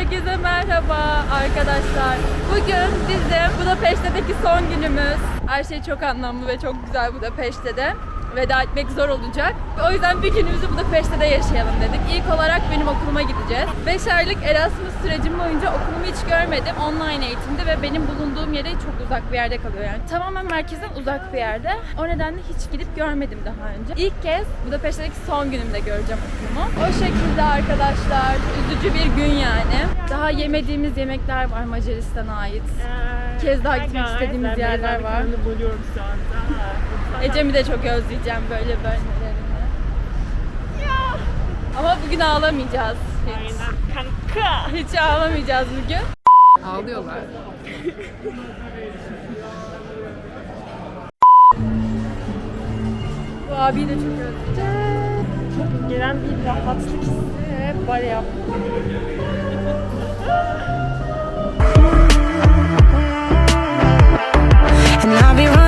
Herkese merhaba arkadaşlar. Bugün bizim Budapeşte'deki son günümüz. Her şey çok anlamlı ve çok güzel Budapeşte'de. Veda etmek zor olacak. O yüzden bir günümüzü Budapeşte'de yaşayalım dedik. İlk olarak benim okuluma gideceğiz. 5 aylık Erasmus sürecim boyunca okulumu hiç görmedim. Online eğitimde ve benim bulunduğum yere çok uzak bir yerde kalıyor yani. Tamamen merkezden uzak bir yerde. O nedenle hiç gidip görmedim daha önce. İlk kez Budapeşte'deki son günümde göreceğim okulumu. O şekilde arkadaşlar. Üzücü bir gün yani. Daha yemediğimiz yemekler var Macaristan'a ait. Ee, kez daha gitmek istediğimiz yerler var. bölüyorum şu anda. Ecem'i de çok özleyeceğim böyle bölmelerini. Ama bugün ağlamayacağız hiç. Aynen kanka. Hiç ağlamayacağız bugün. Ağlıyorlar. Bu abiyi de çok özleyeceğim. Çok gelen bir rahatlık hissi var ya. And I'll be running,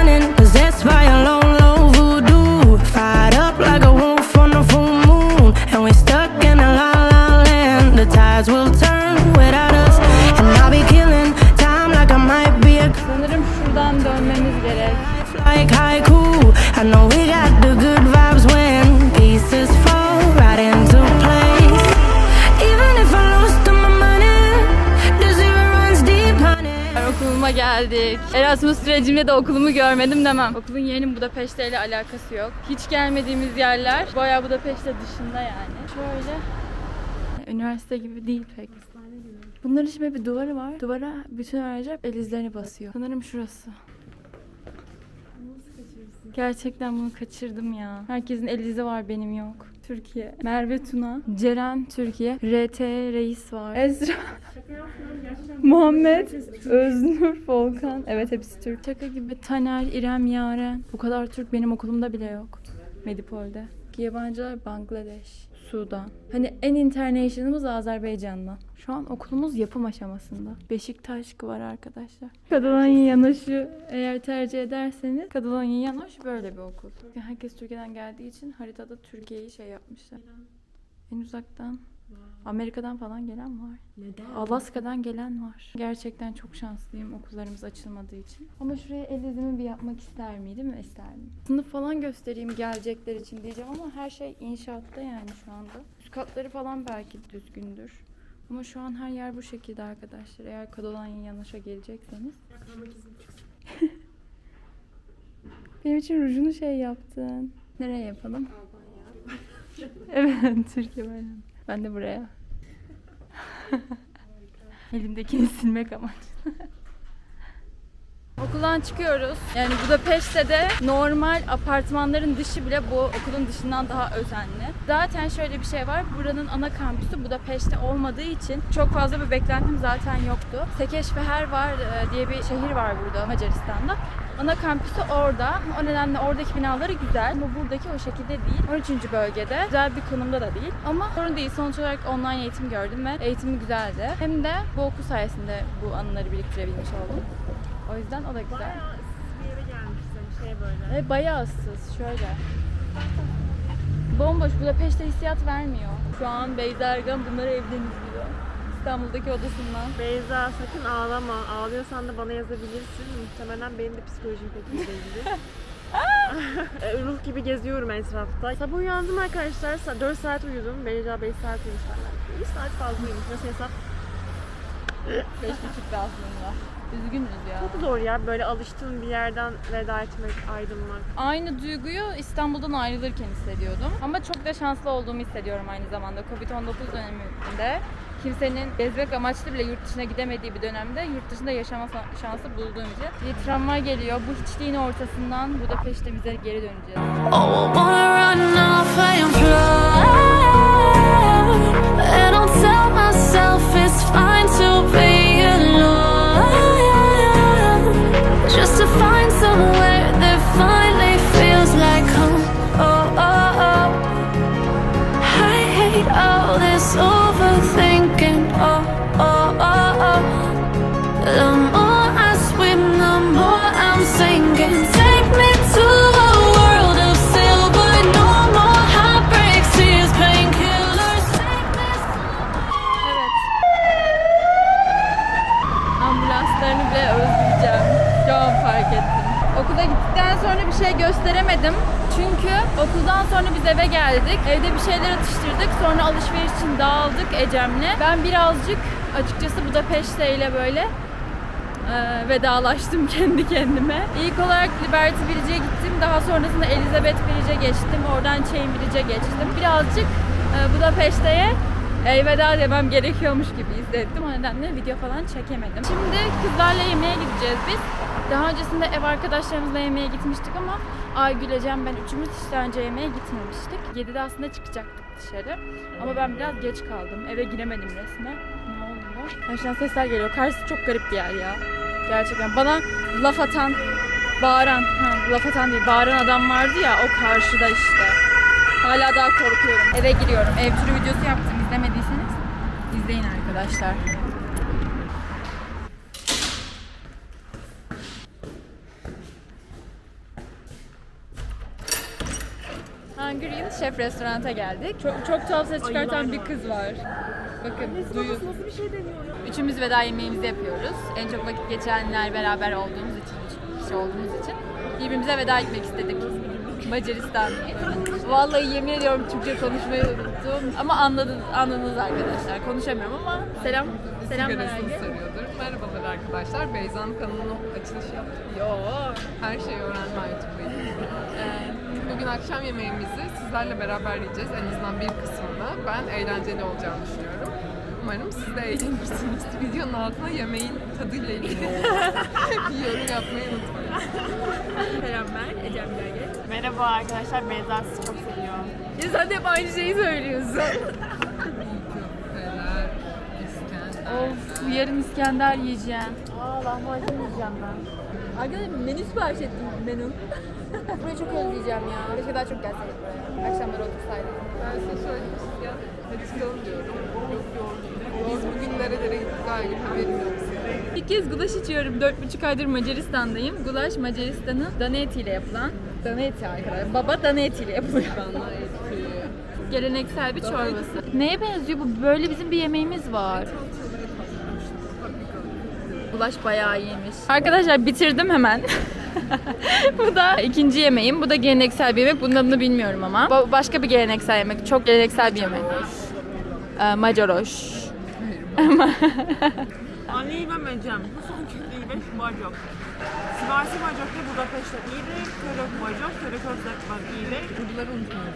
Erasmus sürecimde de okulumu görmedim demem. Okulun yeni Budapeşte ile alakası yok. Hiç gelmediğimiz yerler bayağı Budapeşte dışında yani. Şöyle. Üniversite gibi değil pek. Bunların şimdi bir duvarı var. Duvara bütün öğrenciler el izlerini basıyor. Sanırım şurası. Gerçekten bunu kaçırdım ya. Herkesin el izi var benim yok. Türkiye. Merve Tuna. Ceren Türkiye. RT Reis var. Ezra. Muhammed, Öznur, Volkan. Evet hepsi Türk. Şaka gibi. Taner, İrem, Yaren. Bu kadar Türk benim okulumda bile yok. Medipol'de. Yabancılar Bangladeş, Sudan. Hani en international'ımız Azerbaycan'dan. Şu an okulumuz yapım aşamasında. Beşiktaş var arkadaşlar. Katalanya Yanoş'u eğer tercih ederseniz Katalanya Yanoş böyle bir okul. Herkes Türkiye'den geldiği için haritada Türkiye'yi şey yapmışlar. En uzaktan Amerika'dan falan gelen var. Alaska'dan gelen var. Gerçekten çok şanslıyım okullarımız açılmadığı için. Ama şuraya el izimi bir yapmak ister miydim? İsterdim. Sınıf falan göstereyim gelecekler için diyeceğim ama her şey inşaatta yani şu anda. Üst katları falan belki düzgündür. Ama şu an her yer bu şekilde arkadaşlar. Eğer Kadolanya Yanaş'a gelecekseniz. Benim için rujunu şey yaptın. Nereye yapalım? evet, Türkiye böyle. Ben de buraya. Elimdekini silmek amaçlı. Okuldan çıkıyoruz. Yani Budapeşte de normal apartmanların dışı bile bu okulun dışından daha özenli. Zaten şöyle bir şey var. Buranın ana kampüsü Budapeşte olmadığı için çok fazla bir beklentim zaten yoktu. Sekeşfeher var e, diye bir şehir var burada Macaristan'da. Ana kampüsü orada. O nedenle oradaki binaları güzel ama buradaki o şekilde değil. 13. bölgede. Güzel bir konumda da değil. Ama sorun değil. Sonuç olarak online eğitim gördüm ve eğitimi güzeldi. Hem de bu okul sayesinde bu anıları biriktirebilmiş oldum. O yüzden o da güzel. Bayağı ıssız bir yere gelmişsin şey böyle. Ve bayağı ıssız. Şöyle. Bomboş. Budapeşte hissiyat vermiyor. Şu an Beyza Ergan bunları evden izliyor. İstanbul'daki odasından. Beyza sakın ağlama. Ağlıyorsan da bana yazabilirsin. Muhtemelen benim de psikolojim pek iyi değildir. E, Ruh gibi geziyorum etrafta. Sabah uyandım arkadaşlar. Sa- 4 saat uyudum. Beyza 5 saat uyumuş. benden. 1 saat fazla uyumuş. Nasıl hesap? Beş buçukta aslında. Üzgünüz ya. Çok zor ya böyle alıştığın bir yerden veda etmek, ayrılmak. Aynı duyguyu İstanbul'dan ayrılırken hissediyordum. Ama çok da şanslı olduğumu hissediyorum aynı zamanda. Covid-19 döneminde kimsenin gezmek amaçlı bile yurt dışına gidemediği bir dönemde yurt dışında yaşama şansı bulduğum için. Bir tramvay geliyor. Bu hiçliğin ortasından Budapeşte bize geri döneceğiz. Oh, I wanna run off and fly. And I'll tell myself it's fine Evde bir şeyler atıştırdık. Sonra alışveriş için dağıldık Ecem'le. Ben birazcık açıkçası Budapeşte ile böyle e, vedalaştım kendi kendime. İlk olarak Liberty Village'e gittim. Daha sonrasında Elizabeth Village'e geçtim. Oradan Chain Village'e geçtim. Birazcık e, Budapeşte'ye elveda demem gerekiyormuş gibi hissettim. O nedenle video falan çekemedim. Şimdi kızlarla yemeğe gideceğiz biz. Daha öncesinde ev arkadaşlarımızla yemeğe gitmiştik ama Aygül, Ecem, ben üçümüz hiç daha önce yemeğe gitmemiştik. 7'de aslında çıkacaktık dışarı. Ama ben biraz geç kaldım. Eve giremedim resmen. Ne oldu? Karşıdan sesler geliyor. Karşısı çok garip bir yer ya. Gerçekten. Bana laf atan, bağıran, ha, laf atan değil, bağıran adam vardı ya o karşıda işte. Hala daha korkuyorum. Eve giriyorum. Ev turu videosu yaptım. İzlemediyseniz izleyin arkadaşlar. Hungry Hill Şef restoranta geldik. Çok çok tuhaf ses çıkartan bir kız var. Bakın duyun. Nasıl bir şey deniyor ya? Üçümüz veda yemeğimizi yapıyoruz. En çok vakit geçenler beraber olduğumuz için, üç kişi olduğumuz için birbirimize veda etmek istedik. Macaristan. Vallahi yemin ediyorum Türkçe konuşmayı unuttum. Ama anladınız, anladınız arkadaşlar. Konuşamıyorum ama selam. Selam seviyordur. Merhabalar arkadaşlar. Beyza'nın kanalına açılış yaptık. Yo. Her şeyi öğrenme YouTube'dayız. Bugün akşam yemeğimizi sizlerle beraber yiyeceğiz. En azından bir kısmını. Ben eğlenceli olacağını düşünüyorum. Umarım siz de eğlenirsiniz. Videonun altına yemeğin tadıyla ilgili bir yorum yapmayı unutmayın. Selam ben. Ecem Gerge. Merhaba arkadaşlar, Beyza sizi çok seviyor. Ya sen de hep aynı şeyi söylüyorsun. Yarın İskender yiyeceğim. Aa lahmacun yiyeceğim ben. Arkadaşlar menü sipariş ettim menü. Burayı çok özleyeceğim ya. Keşke daha çok gelseydik buraya. Akşamları otursaydık. Ben size şey ya. Hadi çıkalım diyorum. Biz bugün nerelere gittik gayet haberim yok. İlk kez gulaş içiyorum. Dört buçuk aydır Macaristan'dayım. Gulaş Macaristan'ın dana etiyle yapılan. Dana eti arkadaşlar. Baba dana etiyle yapılıyor. Bana eti. Geleneksel bir çorbası. Neye benziyor bu? Böyle bizim bir yemeğimiz var. Gulaş bayağı iyiymiş. Arkadaşlar bitirdim hemen. bu da ikinci yemeğim. Bu da geleneksel bir yemek. Bunun adını bilmiyorum ama. Bu başka bir geleneksel yemek. Çok geleneksel bir yemek. Ee, Macaroş. Anneyi ben Ecem. Bu son kütleyi ve bacak. Sivasi bacak ve Budapeşte iyidir. Körök bacak, körök orzakban iyidir. Bunları unutmayın.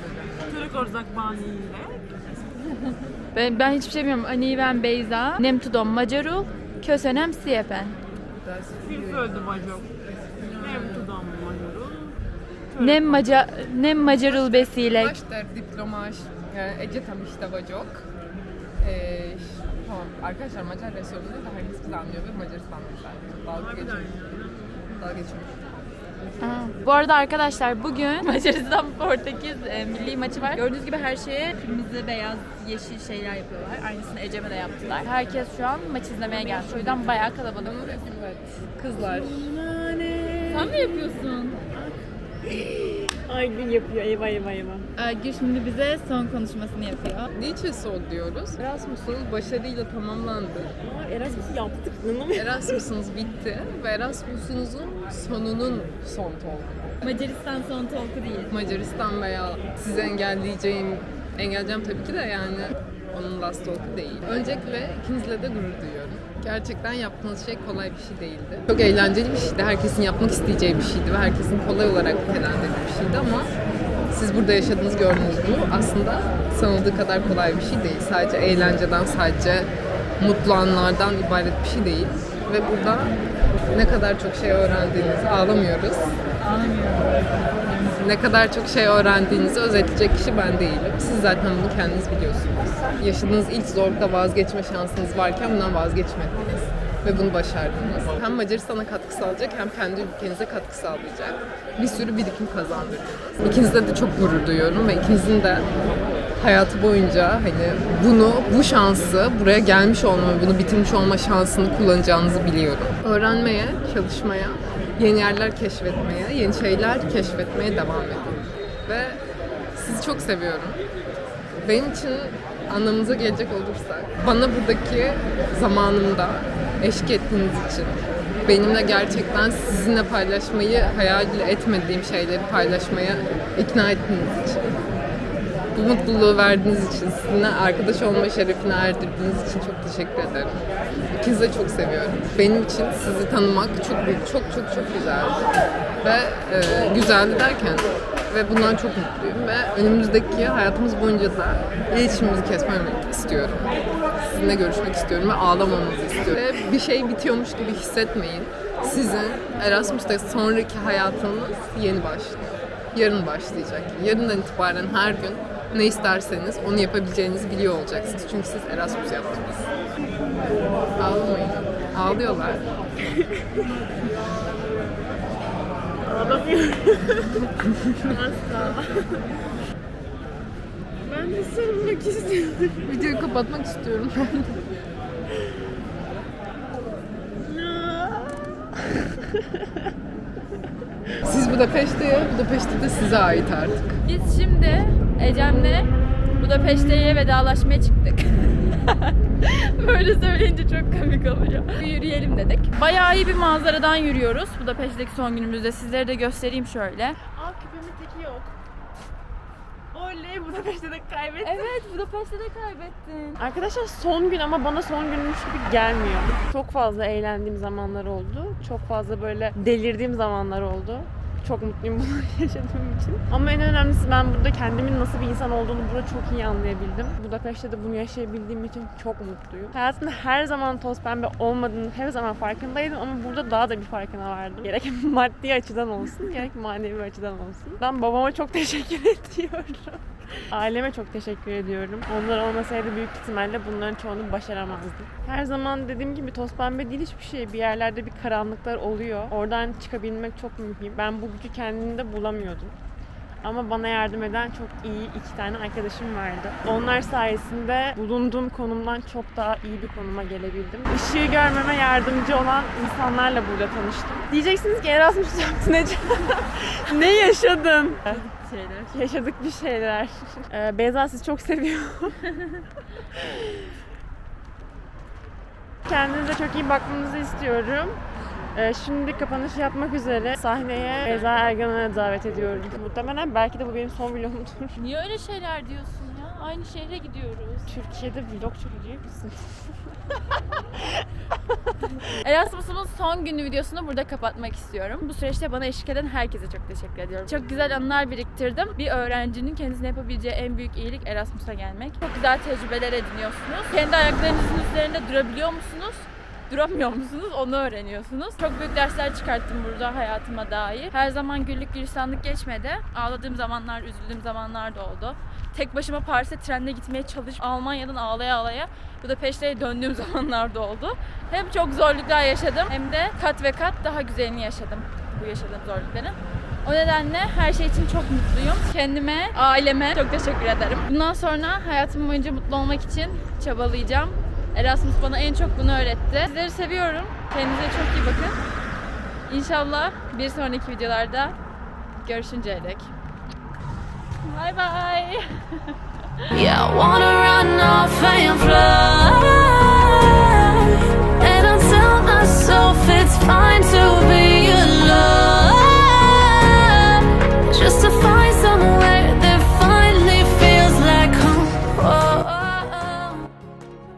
Körök orzakban iyidir. Ben, ben hiçbir şey bilmiyorum. Ani ben Beyza. Nem tudom magyarul. Köszönöm szépen. Filföldü bacak. Nem magyarul. Nem, maca, nem magyarul beszélek. Maş der diplomaş. Yani Ece tam işte vacok. Ee, tamam arkadaşlar Macar restoranında da herkes bizi anlıyor ve Macaristanlılar. Dalga geçiyor. Dalga geçiyor. Bu arada arkadaşlar bugün Macaristan Portekiz e, milli maçı var. Gördüğünüz gibi her şeye kırmızı, beyaz, yeşil şeyler yapıyorlar. Aynısını Ecem'e de yaptılar. Herkes şu an maç izlemeye gelmiş. O yüzden bayağı kalabalık. Evet. Kızlar. Sen mi yapıyorsun? Ay gün yapıyor. Eyvah eyvah eyvah. Gül şimdi bize son konuşmasını yapıyor. Niçin sol diyoruz? Erasmus'unuz başarıyla tamamlandı. Aa, Erasmus'u yaptık. İnanamıyorum. Erasmus'unuz bitti ve Erasmus'unuzun sonunun son talk. Macaristan son talk'u değil. Macaristan veya sizi engelleyeceğim, engelleyeceğim tabii ki de yani onun last talk'u değil. Öncelikle ikinizle de gurur duyuyorum. Gerçekten yaptığınız şey kolay bir şey değildi. Çok eğlenceli bir şeydi. Herkesin yapmak isteyeceği bir şeydi ve herkesin kolay olarak nitelendirdiği bir şeydi ama siz burada yaşadığınız gördüğünüz bu aslında sanıldığı kadar kolay bir şey değil. Sadece eğlenceden, sadece mutlu anlardan ibaret bir şey değil. Ve burada ne kadar çok şey öğrendiğinizi ağlamıyoruz. Ne kadar çok şey öğrendiğinizi özetleyecek kişi ben değilim. Siz zaten bunu kendiniz biliyorsunuz. Yaşadığınız ilk zorlukta vazgeçme şansınız varken bundan vazgeçmediniz. Ve bunu başardınız. Hem Macaristan'a katkı sağlayacak hem kendi ülkenize katkı sağlayacak. Bir sürü birikim kazandırdınız. İkinizde de çok gurur duyuyorum ve ikinizin de hayatı boyunca hani bunu, bu şansı, buraya gelmiş olma bunu bitirmiş olma şansını kullanacağınızı biliyorum. Öğrenmeye, çalışmaya, yeni yerler keşfetmeye, yeni şeyler keşfetmeye devam edin. Ve sizi çok seviyorum. Benim için anlamınıza gelecek olursak, bana buradaki zamanımda eşlik ettiğiniz için benimle gerçekten sizinle paylaşmayı hayal etmediğim şeyleri paylaşmaya ikna ettiğiniz için. Bu mutluluğu verdiğiniz için, sizinle arkadaş olma şerefine erdirdiğiniz için çok teşekkür ederim. İkinizi de çok seviyorum. Benim için sizi tanımak çok büyük, çok çok çok güzeldi. Ve e, güzeldi derken ve bundan çok mutluyum ve önümüzdeki hayatımız boyunca da iletişimimizi kesmemek istiyorum. Sizinle görüşmek istiyorum ve ağlamamanızı istiyorum. Ve bir şey bitiyormuş gibi hissetmeyin. Sizin Erasmus'ta sonraki hayatınız yeni başlıyor. Yarın başlayacak. Yarından itibaren her gün ne isterseniz onu yapabileceğinizi biliyor olacaksınız. Çünkü siz Erasmus yaptınız. Ağlamayın. Ağlıyorlar. Ağlamıyorum. Asla. Ben de sarılmak istiyorum. Videoyu kapatmak istiyorum. Siz Budapeşte'ye, Budapeşte de size ait artık. Biz şimdi Ecem'le Budapeşte'ye vedalaşmaya çıktık. Böyle söyleyince çok komik oluyor. Bir yürüyelim dedik. Bayağı iyi bir manzaradan yürüyoruz. Budapeşte'deki son günümüzde. Sizlere de göstereyim şöyle. Aa küpemin teki yok. Oley Budapeşte de kaybettim. Evet Budapeşte'de kaybettin. Arkadaşlar son gün ama bana son günmüş gibi gelmiyor. Çok fazla eğlendiğim zamanlar oldu. Çok fazla böyle delirdiğim zamanlar oldu. Çok mutluyum bunu yaşadığım için. Ama en önemlisi ben burada kendimin nasıl bir insan olduğunu burada çok iyi anlayabildim. Budapeşte de bunu yaşayabildiğim için çok mutluyum. Hayatımda her zaman toz pembe olmadığını her zaman farkındaydım ama burada daha da bir farkına vardım. Gerek maddi açıdan olsun, gerek manevi açıdan olsun. Ben babama çok teşekkür ediyorum. Aileme çok teşekkür ediyorum. Onlar olmasaydı büyük ihtimalle bunların çoğunu başaramazdım. Her zaman dediğim gibi toz pembe değil hiçbir şey. Bir yerlerde bir karanlıklar oluyor. Oradan çıkabilmek çok mühim. Ben bu gücü kendimde bulamıyordum. Ama bana yardım eden çok iyi iki tane arkadaşım vardı. Onlar sayesinde bulunduğum konumdan çok daha iyi bir konuma gelebildim. Işığı görmeme yardımcı olan insanlarla burada tanıştım. Diyeceksiniz ki Erasmus yaptın Ece. ne yaşadın? Şeyler. Yaşadık bir şeyler. Ee, Beyza sizi çok seviyor. Kendinize çok iyi bakmanızı istiyorum. Ee, şimdi kapanış yapmak üzere sahneye Beyza Ergan'a davet ediyorum. Muhtemelen belki de bu benim son vlogumdur. Niye öyle şeyler diyorsun ya? Aynı şehre gidiyoruz. Türkiye'de vlog çekecek misin? Erasmus'umun son günü videosunu burada kapatmak istiyorum. Bu süreçte bana eşlik eden herkese çok teşekkür ediyorum. Çok güzel anılar biriktirdim. Bir öğrencinin kendisine yapabileceği en büyük iyilik Erasmus'a gelmek. Çok güzel tecrübeler ediniyorsunuz. Kendi ayaklarınızın üzerinde durabiliyor musunuz? Duramıyor musunuz? Onu öğreniyorsunuz. Çok büyük dersler çıkarttım burada hayatıma dair. Her zaman güllük gülistanlık geçmedi. Ağladığım zamanlar, üzüldüğüm zamanlar da oldu. Tek başıma Paris'e trenle gitmeye çalış, Almanya'dan ağlaya ağlaya Budapeşte'ye döndüğüm zamanlar da oldu. Hem çok zorluklar yaşadım hem de kat ve kat daha güzelini yaşadım bu yaşadığım zorlukların. O nedenle her şey için çok mutluyum. Kendime, aileme çok teşekkür ederim. Bundan sonra hayatım boyunca mutlu olmak için çabalayacağım. Erasmus bana en çok bunu öğretti. Sizleri seviyorum. Kendinize çok iyi bakın. İnşallah bir sonraki videolarda görüşünceye dek. Bye bye. yeah, I wanna run off and fly. And I tell myself it's fine to be alone. Just to find